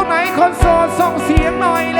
รงไหนคอนโซลส่งเสียงหน่อยเลย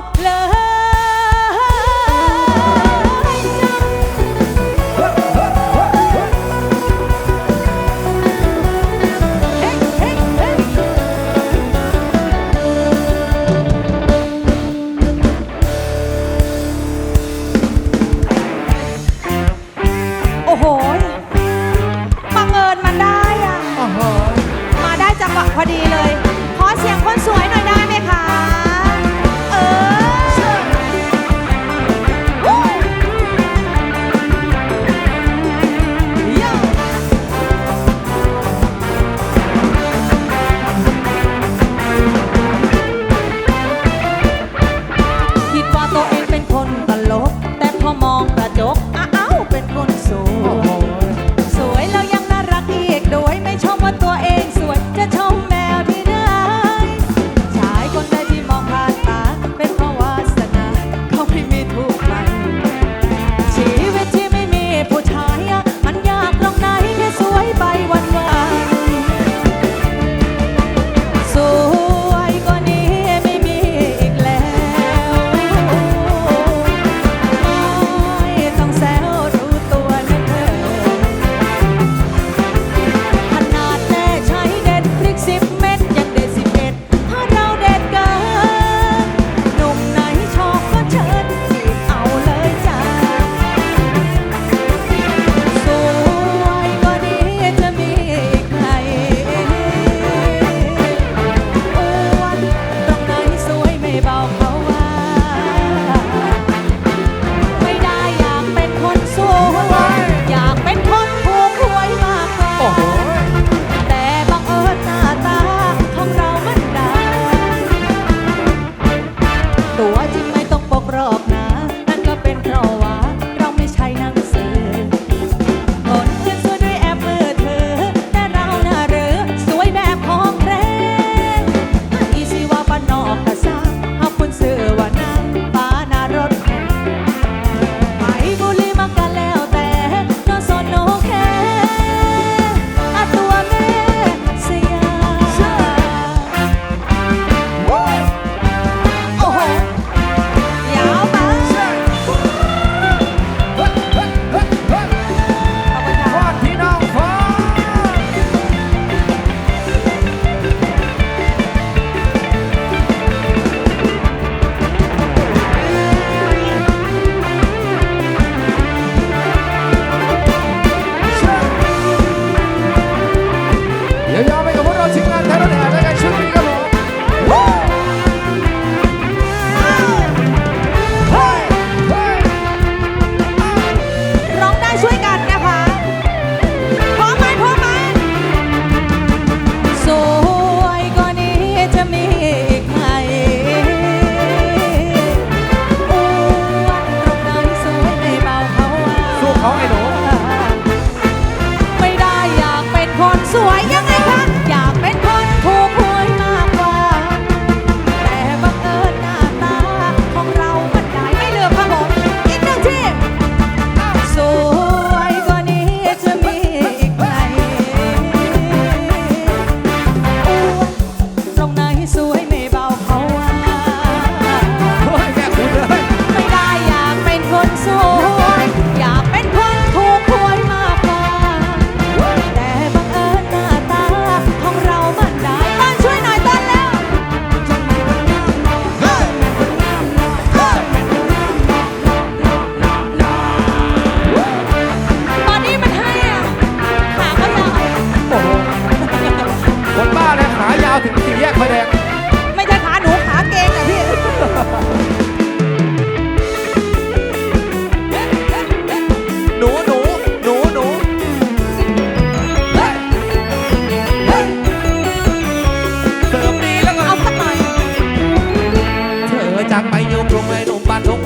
love.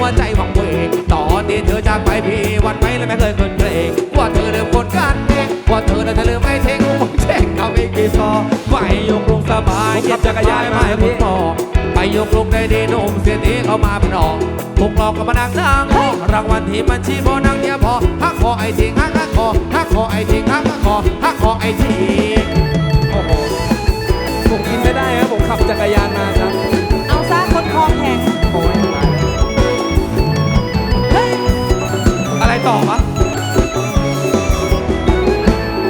หัวใจหวังเวงตอนที่เธอจากไปพี่วันไหมและไม่เคยเกินเกรงว่าเธอลืมคนกันเองว่าเธอน่ะจะลืมไม่ทิ้งมองแจ้งเอาอีกกี่ซอไปยกลงสบายเก็บจักรยานมาให้คุณพ่อไปยกลงได้ดีหนุ่มเสียทีเข้ามาเป็นออกถูกหลอกกับมานั่งนั่งรางวัลที่บัญชีพอนังเดียพอฮักคอไอ้ทิ้งฮักคอฮักคอไอ้ทิ้งฮักคอฮักคอไอ้ทิ้งโอ้โหผมกินไม่ได้ครับผมขับจักรยานมา ต่อวะ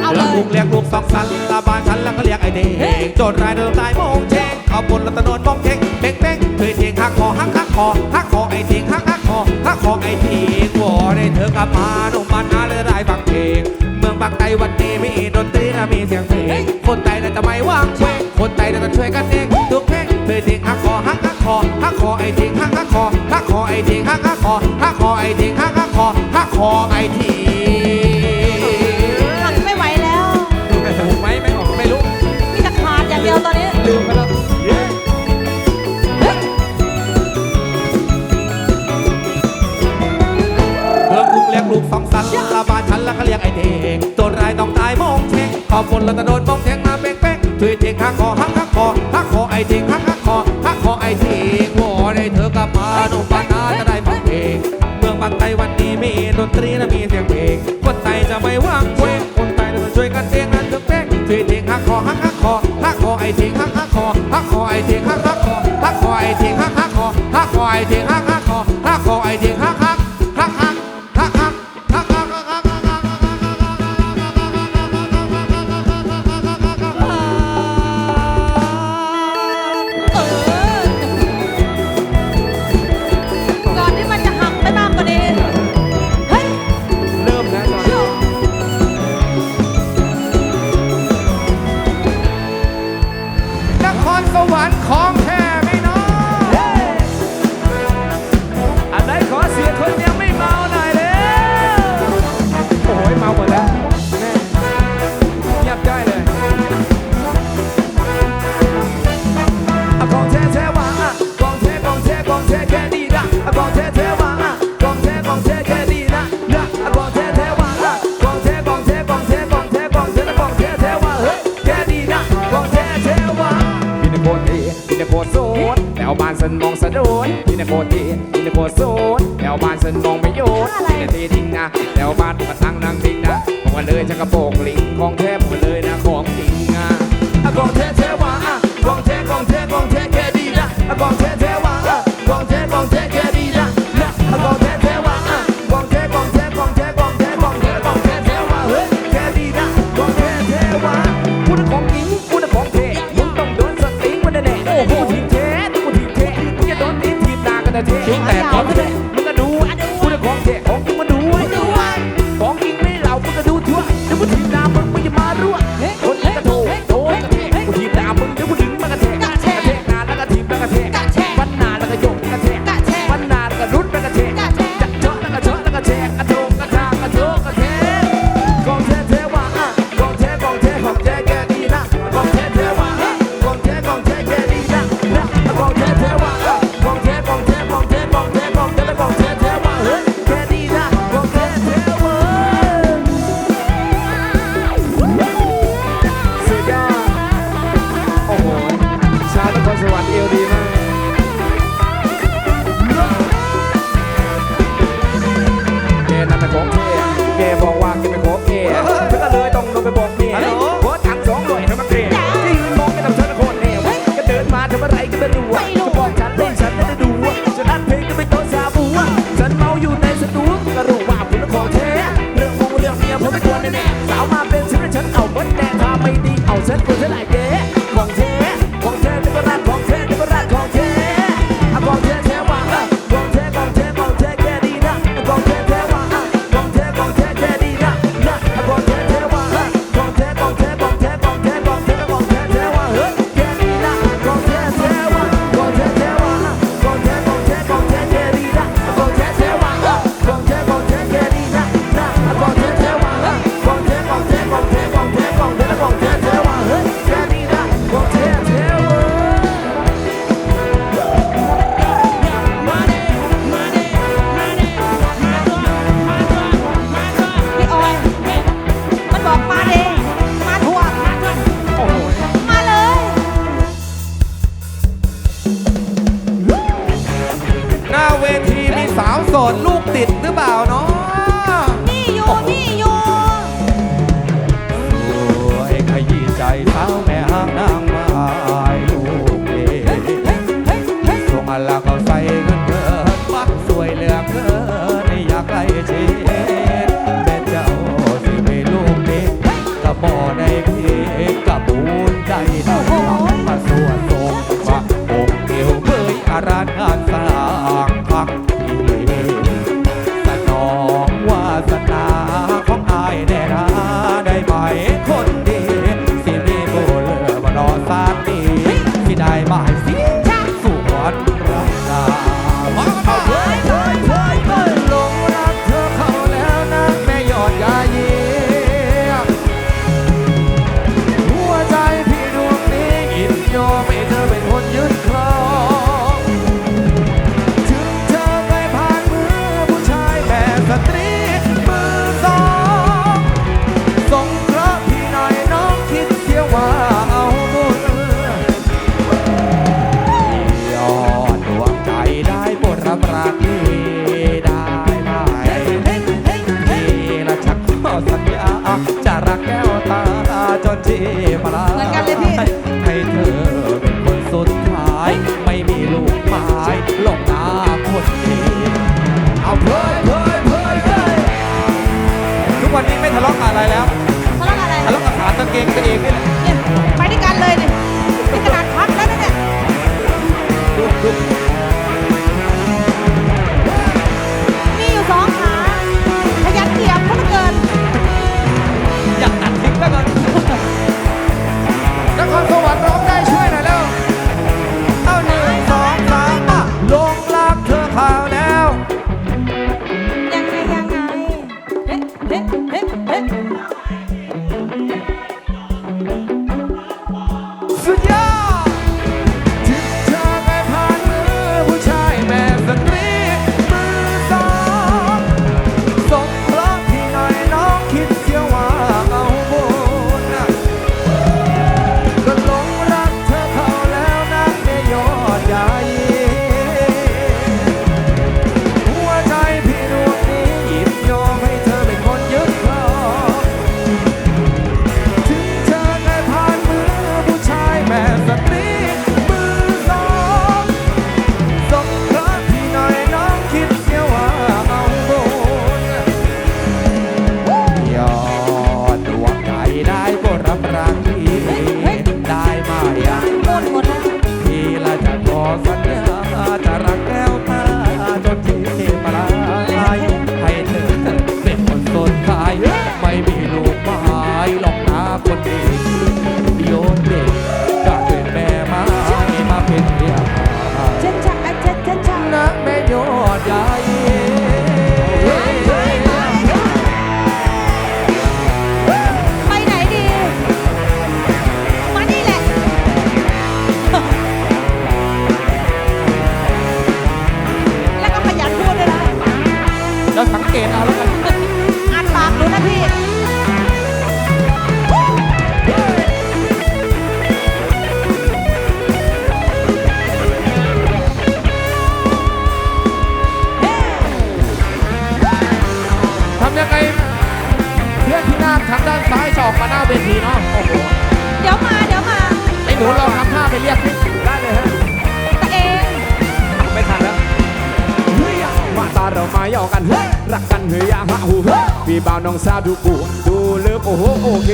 เอาเลแล้วยลูกเรียกลูกสองสันละบ้านฉันแล้วก็เรียกไอ้เด็กโจทย์รายเดิมตายโมงเชงเอาบนรัตนนมองเชงเป้งเป้งเคยเทียงหักคอหักหักคอหักคอไอ้เทียงหักหักคอหักคอไอ้เทียงวอได้เธอกลับมาหนุ่มบ้านนาเลยได้ฟังเพลงเมืองบางไตวันนี้มีดนตรีและมีเสียงเพลงคนไทยน่ะจะไม่ว่างเว้งคนไทยน่ะจะช่วยกันเองทุกเพลง เคยเทียงหักคอหักหักคอหักคอไอ้เทียงหักหักคอหักคอไอ้เทียงหักหักคอหักคอไอ้เทียงหักหักคอหักคอไอ้เทียงหักไม่ไหวแล้วถูกไหมไม่ออกไม่รู้มีแต่ขาดอย่างเดียวตอนนี้ลืมไปแล้วเฮ้ยเมืองกรุงเรียกลูกสองสันละบ้านฉันแล้วก็เรียกไอ้เด็กตัวร้ายต้องตายมองเชงขอบคนแล้วจะโดนมองเชงมาเป้งเป้ง ช่วยเทงหักคอหักหักคอหักคอไอ้เทงหักหักคอหักคอไอ้เทงวอได้เธอกลับมาหนุ่มบ้านนาจะได้ฟังเพลงเมืองบางไตวันนี้มีดนตรีและมีเสียงเพลงคนไทยจะไม่ว่างเว้งคนไทยจะช่วยกันเองนั่นทุกเพลงช่วยเทงหักคอหักหักคอหักคอไอ้เทงหักหักคอหักคอไอ้เทงหักหักคอหักคอไอ้เทงหักหักคอหักคอไอ้เทงหักหักคอหักคอไอ้เทงหัก โคตรดีพี่นโคตรโซนแถวบ้านสันมองสะโดที่นโคตรดีพี่นโคตรโซนแถวบ้านสันมองไม่โยนที่นทีทิ้งนะแถวบ้านมาตั้งนางทิ้งนะผมก็เลยจะกระโปรงลิงของแท้ผมก็เลยนะของจริงอะอะกองแท้แท้ว่าอะกองแท้กองแท้กองแท้แค่ดีนะอะกองแท้แท้ว่าอะกองแท้ เท้แต่ของแท้มึงก็ดูพูดของเท้ของจ ยอกันเฮ้ยรักกันเฮ้ยอย่าหะหูเฮ้ยพี่บ่าวน้องสาวดูกูดูเลิฟโอ้โหโอเค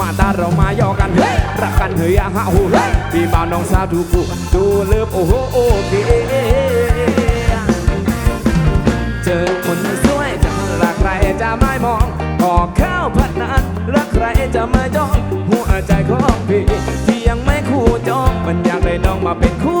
มาตาเรามายอกกันเฮ้ยรักกันเฮ้ยอย่าหะหูเฮ้ยพี่บ่าวน้องสาวดูกูดูเลิฟโอ้โหโอเคเจอคนสวยจะรักใครจะไม่มองขอข้าวผัดนั้นรักใครจะไม่จ้องหัวใจของพี่ที่ยังไม่คู่จองมันอยากได้น้องมาเป็นคู่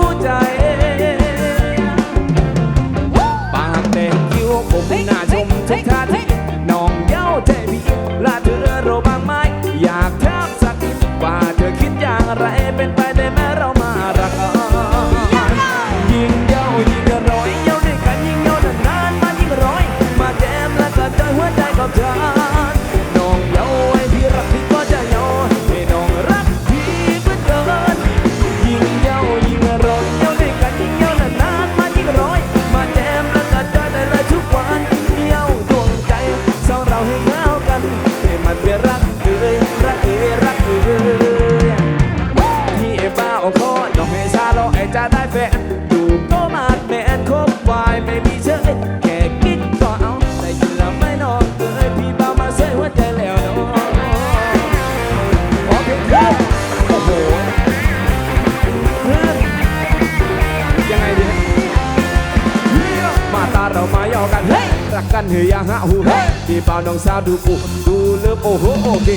เฮียฮะฮูเฮ้พี่บ่าวน้องสาวดูปูดูเลิฟโอ้โหโอเค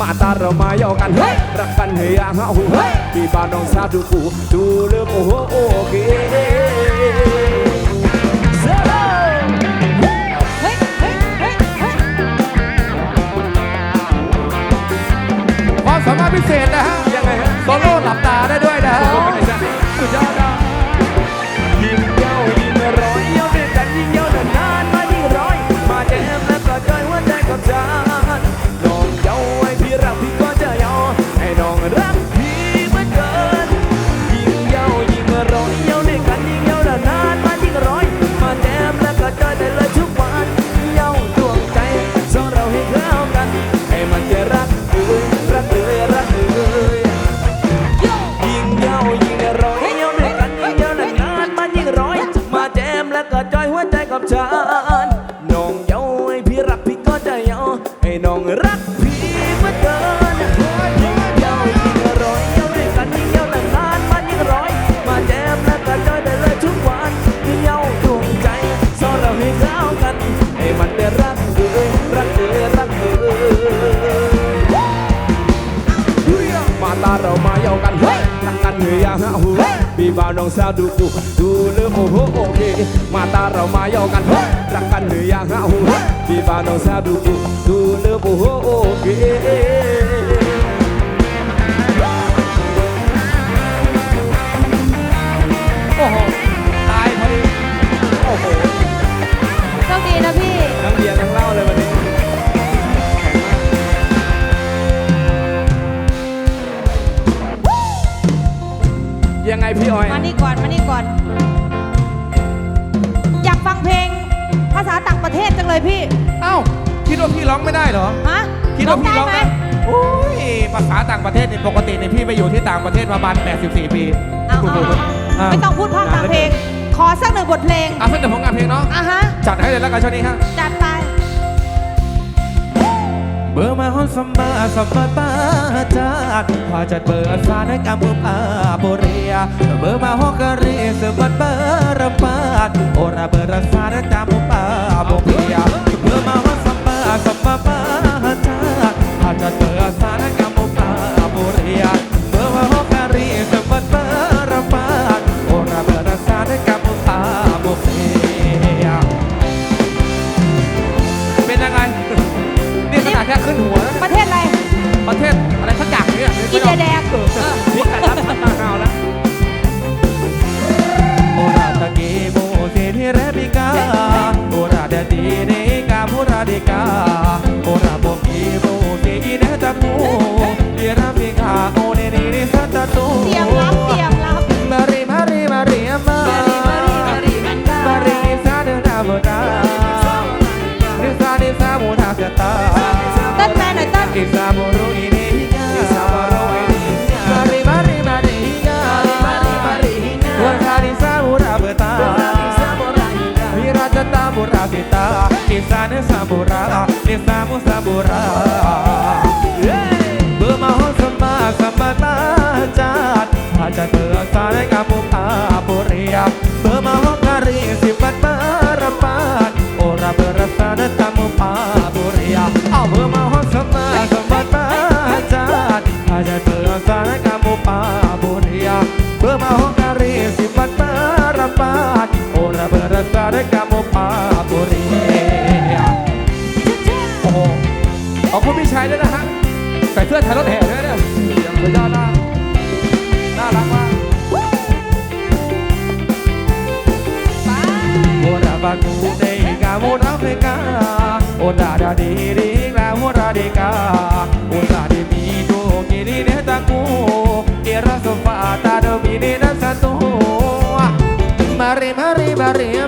มาตาเรามาเยากันเฮ้รักกันเฮียฮะฮูเฮ้พี่บ่าวน้องสาวดูปูดูเลิฟโอ้โหโอเคเซโลเฮ้ยเฮ้ยเฮ้ยเฮ้ยความสามารถพิเศษนะฮะ ฮียฮะฮูเฮ้ยพี่บ่าวน้องสาวดูดูดูเลือโอ้โหโอเค มาตาเรามายอกันเฮ้รักกันเฮียฮะฮูเฮ้ยพี่บ่าวน้องสาวดูดูดูเลือโอ้โหโอเค ก่อนมานี่ก่อน อยากฟังเพลงภาษาต่างประเทศจังเลยพี่เอ้าคิดว่าพี่ร้องไม่ได้เหรอ ฮะคิดว่าพี่ร้องไหมได้โอ้ยภาษาต่างประเทศเนี่ยปกติเนี่ยพี่ไปอยู่ที่ต่างประเทศมาประมาณ84 ปีเอาเอาเอาไม่ต้องพูดพร่ำทางเพลง ขอสักหนึ่งบทเพลง อะเพื่อนเดี๋ยวผมงานเพลงเนาะ อะฮะ จัดให้เลยแล้วกันช่วงนี้ฮะ จัดไปเบอร์มาฮอนสมาสมาปาจาดพาจัดเบอร์สานกรรมบุปาโบเรียเบอร์มาฮอกเรีสมัดเบอร์ระปาดโอราเบอร์สานกรรมบุปาโบเรียเบอร์มา จะเบื่อสายกับุตาบุเรียเบื่อมาห้องการีสิบัดเบารปานโอระเบื่อรัตนตามุปาบุเรียเอาเบื่อมาห้องสมาสบัติอาจารย์อาจะเบื่อสายกับุปาบุเรียเบื่อมาห้องการีสิบัดเบารปานโอระเบื่อรัตนกัามุปาบุเรียโอ้โหขอบคุณพี่ชายด้วยนะฮะใส่เสื้อไทยรถแห่ ne ta ku Era so fa ta do mi ni na sa tu Mari mari mari ma Mari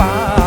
ปา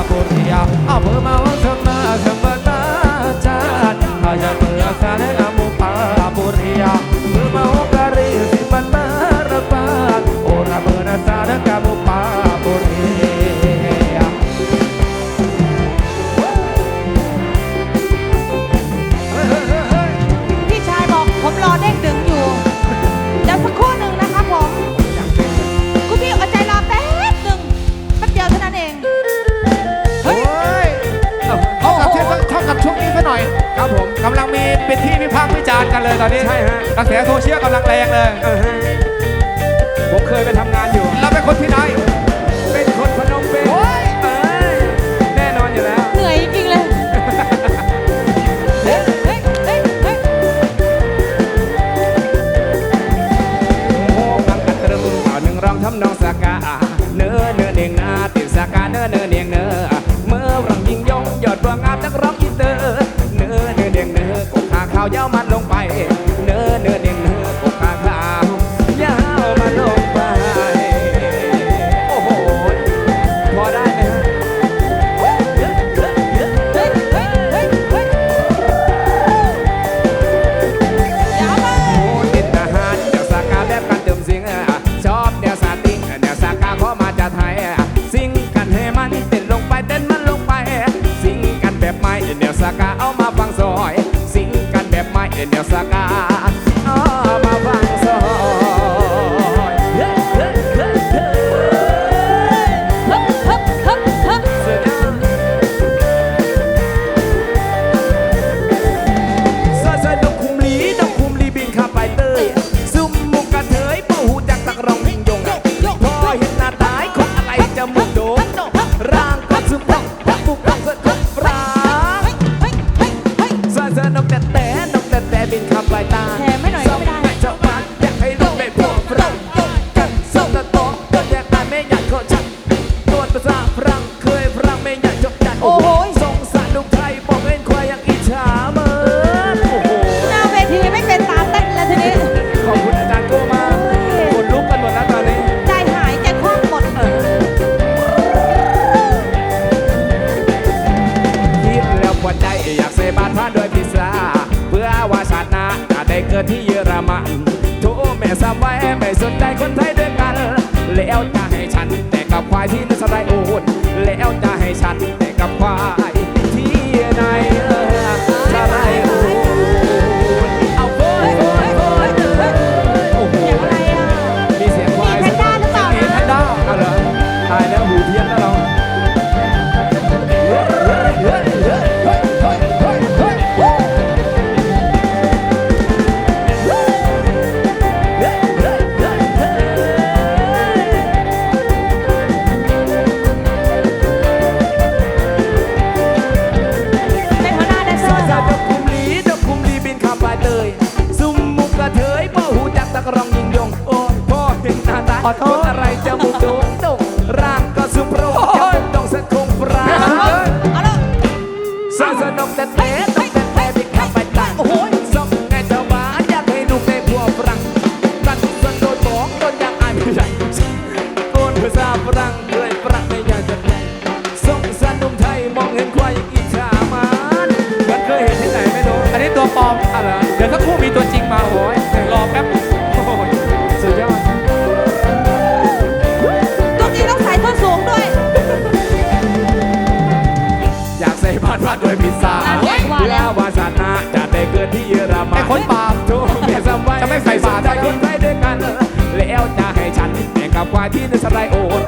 happiness that I.